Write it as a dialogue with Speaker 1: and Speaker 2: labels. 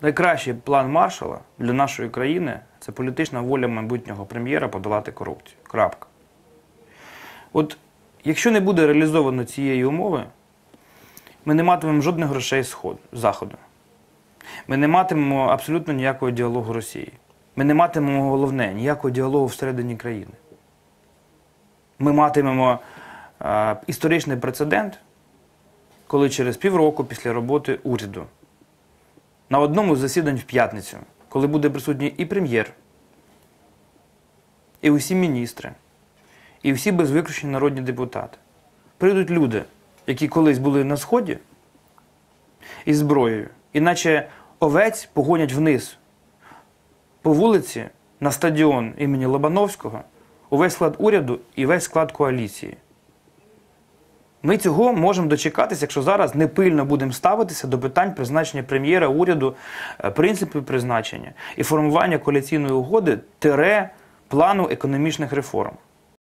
Speaker 1: найкращий план маршала для нашої країни це політична воля майбутнього прем'єра подолати корупцію. Крапка. От якщо не буде реалізовано цієї умови, ми не матимемо жодних грошей Заходу. Ми не матимемо абсолютно ніякого діалогу Росії. Ми не матимемо головне ніякого діалогу всередині країни. Ми матимемо е, історичний прецедент, коли через півроку після роботи уряду на одному з засідань в п'ятницю, коли буде присутній і прем'єр, і усі міністри, і всі без виключення народні депутати, прийдуть люди, які колись були на сході із зброєю, іначе овець погонять вниз по вулиці на стадіон імені Лобановського увесь склад уряду і весь склад коаліції. Ми цього можемо дочекатися, якщо зараз не пильно будемо ставитися до питань призначення прем'єра, уряду, е, принципів призначення і формування коаліційної угоди тире плану економічних реформ.